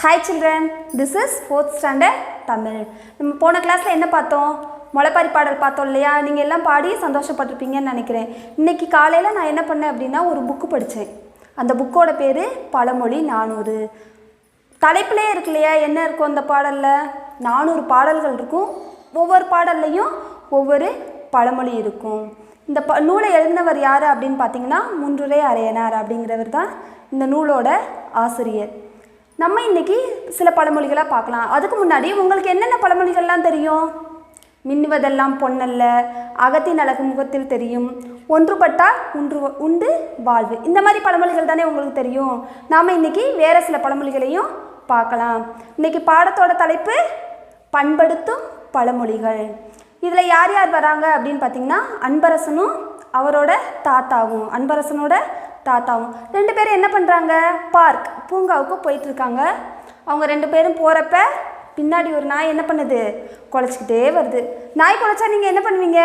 Hi children this is fourth standard Tamil நம்ம போன கிளாஸில் என்ன பார்த்தோம்? முளைப்பாரி பாடல் பார்த்தோம் இல்லையா? நீங்கள் எல்லாம் பாடி சந்தோஷப்பட்டிருப்பீங்கன்னு நினைக்கிறேன். இன்னைக்கு காலையில் நான் என்ன பண்ணேன் அப்படின்னா ஒரு புக்கு படித்தேன் அந்த புக்கோட பேர் பழமொழி நானூறு. தலைப்பிலே இருக்கு இல்லையா? என்ன இருக்கும் அந்த பாடலில்? நானூறு பாடல்கள் இருக்கும். ஒவ்வொரு பாடல்லையும் ஒவ்வொரு பழமொழி இருக்கும். இந்த ப நூலை எழுதினவர் யார் அப்படின்னு பார்த்தீங்கன்னா முன்றுரை அரையனார் அப்படிங்கிறவர் தான் இந்த நூலோட ஆசிரியர். நம்ம இன்னைக்கு சில பழமொழிகளாக பார்க்கலாம். அதுக்கு முன்னாடி உங்களுக்கு என்னென்ன பழமொழிகள்லாம் தெரியும்? மின்னுவதெல்லாம் பொன்னல்ல அகத்தின் அழகு முகத்தில் தெரியும் ஒன்றுபட்டால் உன்று உண்டு வாழ்வு. இந்த மாதிரி பழமொழிகள் தானே உங்களுக்கு தெரியும். நாம் இன்னைக்கு வேறு சில பழமொழிகளையும் பார்க்கலாம். இன்னைக்கு பாடத்தோட தலைப்பு பண்படுத்தும் பழமொழிகள். இதில் யார் யார் வராங்க அப்படின்னு பார்த்தீங்கன்னா அன்பரசனும் அவரோட தாத்தாவும் அன்பரசனோட தாத்தாவும். ரெண்டு பேரும் என்ன பண்ணுறாங்க பார்க் பூங்காவுக்கு போயிட்டு இருக்காங்க அவங்க ரெண்டு பேரும் போகிறப்ப பின்னாடி ஒரு நாய் என்ன பண்ணுது? குலைச்சிக்கிட்டே வருது. நாய் குலைச்சா நீங்கள் என்ன பண்ணுவீங்க?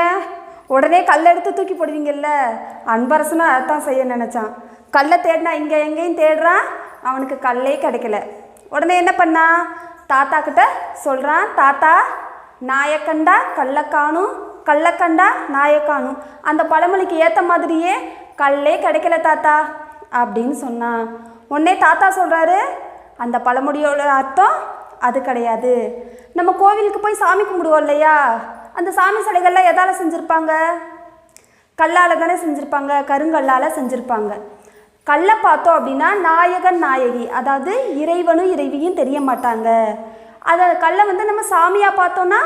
உடனே கல் எடுத்து தூக்கி போடுவீங்கல்ல. அன்பரசனும் அதைத்தான் செய்ய நினச்சான். கல்லை தேடினா இங்கே எங்கேயும் தேடுறான். அவனுக்கு கல்லே கிடைக்கல. உடனே என்ன பண்ணான் தாத்தா கிட்ட சொல்கிறான் தாத்தா நாயை கண்டா கல்லை காணும். கல்லை கண்டா அந்த பழமொழிக்கு ஏற்ற மாதிரியே கல்லே கிடைக்கல தாத்தா அப்படின்னு சொன்னான் உடனே தாத்தா சொல்கிறாரு அந்த பழமொழியோட அர்த்தம் அது கிடையாது. நம்ம கோவிலுக்கு போய் சாமி கும்பிடுவோம் இல்லையா? அந்த சாமி சிலைகள்லாம் எதால் செஞ்சுருப்பாங்க? கல்லால் தானே செஞ்சுருப்பாங்க கருங்கல்லால் செஞ்சுருப்பாங்க. கல்லை பார்த்தோம் அப்படின்னா நாயகன் நாயகி அதாவது இறைவனும் இறைவியும் தெரிய மாட்டாங்க. அதை கல்லை வந்து நம்ம சாமியாக பார்த்தோன்னா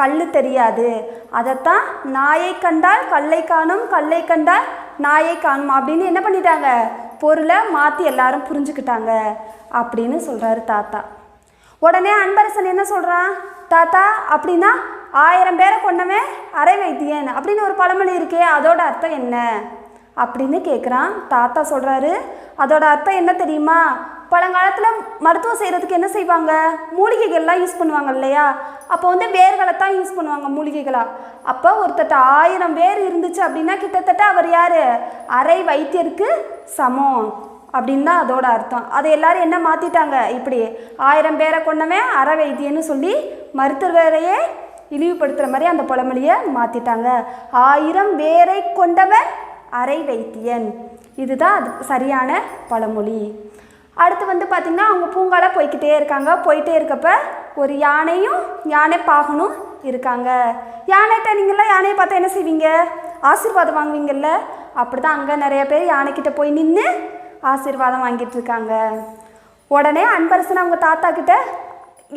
கல் தெரியாது. அதைத்தான் நாயை கண்டால் கல்லை காணும் கல்லை கண்டால் நாயை காணும் அப்படின்னு என்ன பண்ணிட்டாங்க? பொருளை மாற்றி எல்லாரும் புரிஞ்சுக்கிட்டாங்க அப்படின்னு சொல்கிறாரு தாத்தா. உடனே அன்பரசன் என்ன சொல்கிறான் தாத்தா அப்படின்னா ஆயிரம் பேரை கொண்டவன் அரை வைத்தியன் அப்படின்னு ஒரு பழமொழி இருக்கே அதோட அர்த்தம் என்ன? அப்படின்னு கேட்குறான் தாத்தா சொல்கிறாரு அதோட அர்த்தம் என்ன தெரியுமா? பழங்காலத்தில் மருத்துவம் செய்கிறதுக்கு என்ன செய்வாங்க? மூலிகைகள்லாம் யூஸ் பண்ணுவாங்க இல்லையா? அப்போ வந்து வேர்களை தான் யூஸ் பண்ணுவாங்க மூலிகைகளாக அப்போ ஒருத்தட்ட ஆயிரம் வேர் இருந்துச்சு அப்படின்னா கிட்டத்தட்ட அவர் யார்? அரை வைத்தியருக்கு சமம் அப்படின்னு தான் அதோட அர்த்தம். அதை எல்லாரும் என்ன மாற்றிட்டாங்க இப்படி ஆயிரம் பேரை கொண்டவன் அரை வைத்தியன்னு சொல்லி மருத்துவரையே இழிவுபடுத்துகிற மாதிரி அந்த பழமொழியை மாற்றிட்டாங்க ஆயிரம் வேரை கொண்டவன் அரை வைத்தியன். இதுதான் அது சரியான பழமொழி. அடுத்து வந்து பார்த்திங்கன்னா அவங்க பூங்கால போய்க்கிட்டே இருக்காங்க. போயிட்டே இருக்கப்ப ஒரு யானையும் யானை பாகனும் இருக்காங்க. யானைகிட்ட நீங்களாம் யானையை பார்த்தா என்ன செய்வீங்க? ஆசீர்வாதம் வாங்குவீங்கல்ல? அப்படி தான் அங்கே நிறைய பேர் யானைக்கிட்ட போய் நின்று ஆசீர்வாதம் வாங்கிட்டு இருக்காங்க. உடனே அன்பரசன் அவங்க தாத்தா கிட்ட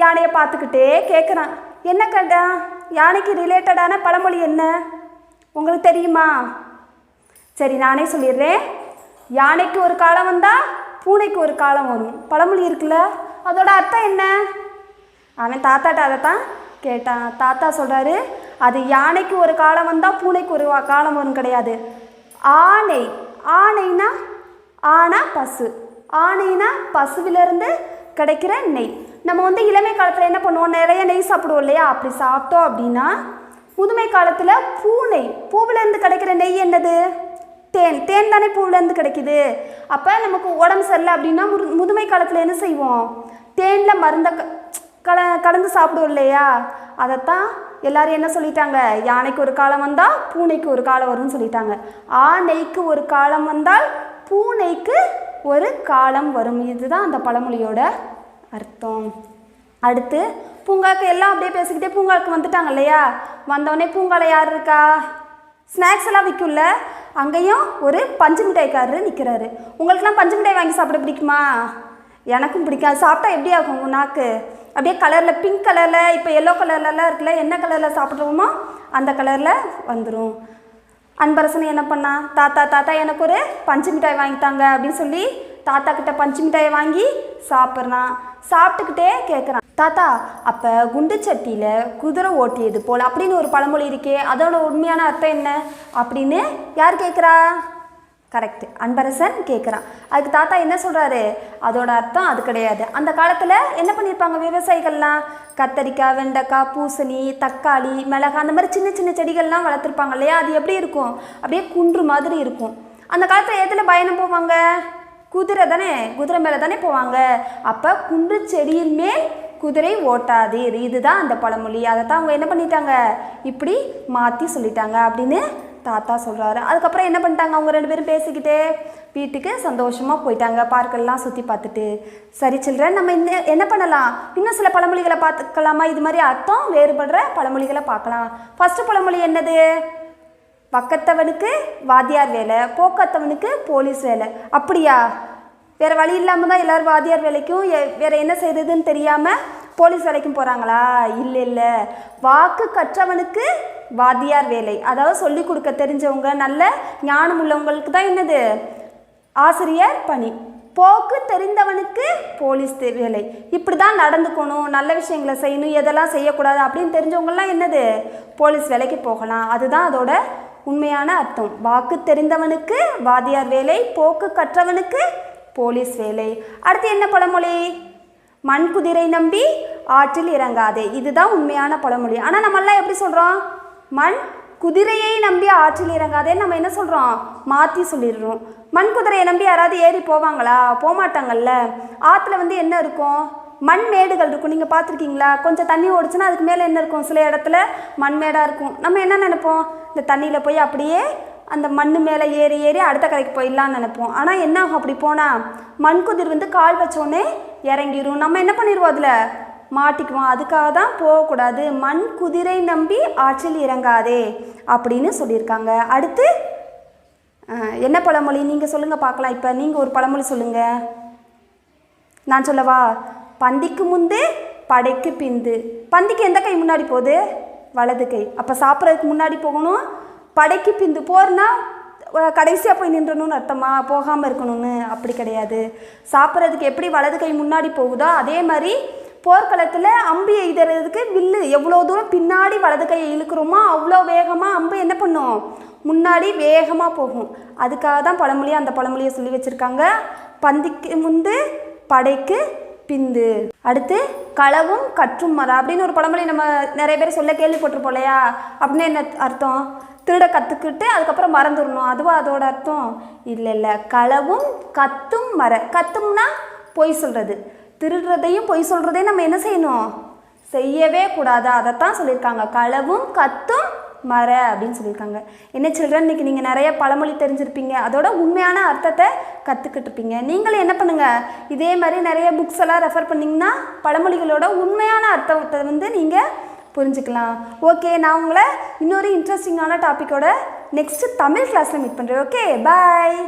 யானையை பார்த்துக்கிட்டே கேட்குறான் என்ன கேட்டா யானைக்கு ரிலேட்டடான பழமொழி என்ன? உங்களுக்கு தெரியுமா? சரி நானே சொல்லிடுறேன். யானைக்கு ஒரு காலம் வந்தால் பூனைக்கு ஒரு காலம் வரும். பழமொழி இருக்குல்ல? அதோட அர்த்தம் என்ன? அவன் தாத்தாட்ட அதை தான் கேட்டான். தாத்தா சொல்கிறாரு அது யானைக்கு ஒரு காலம் வந்தால் பூனைக்கு ஒரு வா- காலம் வரும் கிடையாது. ஆணை ஆனைனா ஆனா பசு. ஆனைனா பசுவிலிருந்து கிடைக்கிற நெய். நம்ம வந்து இளமை காலத்தில் என்ன பண்ணுவோம்? நிறைய நெய் சாப்பிடுவோம் இல்லையா? அப்படி சாப்பிட்டோம் அப்படின்னா முதுமை காலத்தில் பூனை. பூவிலேருந்து கிடைக்கிற நெய் என்னது? தேன். தேன் தானே பூவிலேருந்து கிடைக்குது. அப்போ நமக்கு உடம்பு சரியில்லை அப்படின்னா முரு- முதுமை காலத்தில் என்ன செய்வோம்? தேனில் மருந்த க- கல கலந்து சாப்பிடுவோம் இல்லையா? அதைத்தான் எல்லாரும் என்ன சொல்லிட்டாங்க? யானைக்கு ஒரு காலம் வந்தால் பூனைக்கு ஒரு காலம் வரும்னு சொல்லிட்டாங்க. ஆனைக்கு ஒரு காலம் வந்தால் பூனைக்கு ஒரு காலம் வரும். இதுதான் அந்த பழமொழியோட அர்த்தம். அடுத்து பூங்காக்கு எல்லாம் அப்படியே பேசிக்கிட்டே பூங்காவுக்கு வந்துட்டாங்க இல்லையா? வந்தோடனே பூங்காவில் யார் இருக்கா? ஸ்நாக்ஸ் எல்லாம் விற்கும்ல? அங்கேயும் ஒரு பஞ்சு மிட்டாய்க்காரரு நிற்கிறாரு உங்களுக்குலாம் பஞ்சு மிட்டாய் வாங்கி சாப்பிட பிடிக்குமா? எனக்கும் பிடிக்காது. சாப்பிட்டா எப்படி ஆகும் உங்கள் நாக்கு அப்படியே கலரில் பிங்க் கலரில் இப்போ எல்லோ கலர்லலாம் இருக்குல்ல என்ன கலரில் சாப்பிட்றோமோ அந்த கலரில் வந்துடும் அன்பரசன் என்ன பண்ணான் தாத்தா தாத்தா எனக்கு ஒரு பஞ்சு மிட்டாய் வாங்கித்தாங்க அப்படின்னு சொல்லி தாத்தா கிட்ட பஞ்சு மிட்டாயை வாங்கி சாப்பிட்றான் சாப்பிட்டுக்கிட்டே கேட்குறான் தாத்தா அப்போ குண்டு சட்டியில் குதிரை ஓட்டியது போல் அப்படின்னு ஒரு பழமொழி இருக்கே அதோட உண்மையான அர்த்தம் என்ன? அப்படின்னு யார் கேட்குறா கரெக்ட் அன்பரசன் கேட்குறான் அதுக்கு தாத்தா என்ன சொல்கிறாரு அதோட அர்த்தம் அது கிடையாது. அந்த காலத்தில் என்ன பண்ணியிருப்பாங்க விவசாயிகள்லாம்? கத்தரிக்காய் வெண்டைக்காய் பூசணி தக்காளி மிளகாய் அந்த மாதிரி சின்ன சின்ன செடிகள்லாம் வளர்த்துருப்பாங்க இல்லையா? அது எப்படி இருக்கும்? அப்படியே குன்று மாதிரி இருக்கும். அந்த காலத்தில் எதில் பயணம் போவாங்க? குதிரை தானே? குதிரை மேலே தானே போவாங்க. அப்போ குன்று செடியின் மேல் குதிரை ஓட்டாதீர் இதுதான் அந்த பழமொழி. அதை தான் அவங்க என்ன பண்ணிட்டாங்க? இப்படி மாற்றி சொல்லிட்டாங்க அப்படின்னு தாத்தா சொல்கிறாரு அதுக்கப்புறம் என்ன பண்ணிட்டாங்க? அவங்க ரெண்டு பேரும் பேசிக்கிட்டே வீட்டுக்கு சந்தோஷமாக போயிட்டாங்க. பார்க்கெல்லாம் சுற்றி பார்த்துட்டு சரி சில்ட்ரன் நம்ம இன்னும் என்ன பண்ணலாம்? இன்னும் சில பழமொழிகளை பார்த்துக்கலாமா? இது மாதிரி அர்த்தம் வேறுபடுற பழமொழிகளை பார்க்கலாம். ஃபஸ்ட்டு பழமொழி என்னது? பக்கத்தவனுக்கு வாத்தியார் வேலை போக்கத்தவனுக்கு போலீஸ் வேலை. அப்படியா? வேறு வழி இல்லாமல் தான் எல்லோரும் வாத்தியார் வேலைக்கும் எ- வேறு என்ன செய்யறதுன்னு தெரியாமல் போலீஸ் வேலைக்கும் போகிறாங்களா இல்லை இல்லை. வாக்கு கற்றவனுக்கு வாத்தியார் வேலை. அதாவது சொல்லிக் கொடுக்க தெரிஞ்சவங்க நல்ல ஞானம் உள்ளவங்களுக்கு தான் என்னது? ஆசிரியர் பணி. போக்கு தெரிந்தவனுக்கு போலீஸ் வேலை. இப்படி தான் நடந்துக்கணும் நல்ல விஷயங்களை செய்யணும் எதெல்லாம் செய்யக்கூடாது அப்படின்னு தெரிஞ்சவங்கலாம் என்னது? போலீஸ் வேலைக்கு போகலாம். அதுதான் அதோட உண்மையான அர்த்தம். வாக்கு தெரிந்தவனுக்கு வாத்தியார் வேலை போக்கு கற்றவனுக்கு போலீஸ் வேலை. அடுத்து என்ன பழமொழி? மண் குதிரை நம்பி ஆற்றில் இறங்காதே. இதுதான் உண்மையான பழமொழி. ஆனால் நம்மெல்லாம் எப்படி சொல்கிறோம் மண் குதிரையை நம்பி ஆற்றில் இறங்காதேன்னு நம்ம என்ன சொல்கிறோம் மாற்றி சொல்லிடுறோம். மண் குதிரையை நம்பி யாராவது ஏறி போவாங்களா? போகமாட்டாங்கல்ல ஆற்றுல வந்து என்ன இருக்கும்? மண் மேடுகள் இருக்கும். நீங்கள் பார்த்துருக்கீங்களா? கொஞ்சம் தண்ணி ஓடிச்சுன்னா அதுக்கு மேலே என்ன இருக்கும்? சில இடத்துல மண் மேடாக இருக்கும். நம்ம என்ன நினைப்போம்? இந்த தண்ணியில் போய் அப்படியே அந்த மண் மேலே ஏறி ஏறி அடுத்த கரைக்கு போயிடலான்னு நினைப்போம். ஆனால் என்ன ஆகும்? அப்படி போனால் மண் குதிர் வந்து கால் வச்சோடனே இறங்கிடும் நம்ம என்ன பண்ணிடுவோம் அதில்? மாட்டிக்குவான். அதுக்காக தான் போகக்கூடாது. மண் குதிரை நம்பி ஆற்றில் இறங்காதே அப்படின்னு சொல்லியிருக்காங்க. அடுத்து என்ன பழமொழி? நீங்கள் சொல்லுங்கள் பார்க்கலாம். இப்போ நீங்கள் ஒரு பழமொழி சொல்லுங்கள் நான் சொல்லவா? பந்திக்கு முந்து படைக்கு பிந்து. பந்திக்கு எந்த கை முன்னாடி போகுது? வலது கை. அப்போ சாப்பிட்றதுக்கு முன்னாடி போகணும். படைக்கு பிந்து. போறனா கடைசியாக போய் நின்றணும்னு அர்த்தமா? போகாமல் இருக்கணும்னு. அப்படி கிடையாது. சாப்பிட்றதுக்கு எப்படி வலது கை முன்னாடி போகுதோ அதே மாதிரி போர்க்களத்தில் அம்பு எய்துறதுக்கு வில்லு எவ்வளோ தூரம் பின்னாடி வலது கையை இழுக்கிறோமோ அவ்வளோ வேகமாக அம்பு என்ன பண்ணும்? முன்னாடி வேகமாக போகும். அதுக்காக தான் பழமொழியை அந்த பழமொழியை சொல்லி வச்சுருக்காங்க. பந்திக்கு முந்து படைக்கு பிந்து. அடுத்து களவும் கற்றும் மர அப்படின்னு ஒரு பழமொழி நம்ம நிறைய பேர் சொல்ல கேள்விப்பட்டிருப்போம் இல்லையா? அப்படின்னு என்ன அர்த்தம்? திருட கற்றுக்கிட்டு அதுக்கப்புறம் மறந்துடணும். அதுவா அதோட அர்த்தம்? இல்லை இல்லை. களவும் கத்தும் மர கத்தும்னா பொய் சொல்கிறது திருடுறதையும் பொய் சொல்கிறதையும் நம்ம என்ன செய்யணும்? செய்யவே கூடாது? அதைத்தான் சொல்லியிருக்காங்க. களவும் கத்தும் மர அப்படின்னு சொல்லியிருக்காங்க. என்ன சில்ட்ரன் இன்னைக்கு நீங்கள் நிறைய பழமொழி தெரிஞ்சிருப்பீங்க. அதோட உண்மையான அர்த்தத்தை கற்றுக்கிட்டு இருப்பீங்க. நீங்களும் என்ன பண்ணுங்கள் இதே மாதிரி நிறைய புக்ஸ் எல்லாம் ரெஃபர் பண்ணிங்கன்னா பழமொழிகளோட உண்மையான அர்த்தத்தை வந்து நீங்கள் புரிஞ்சுக்கலாம். ஓகே நான் உங்களை இன்னொரு இன்ட்ரெஸ்டிங்கான டாப்பிக்கோட நெக்ஸ்ட்டு தமிழ் கிளாஸில் மீட் பண்ணுறேன் ஓகே பாய்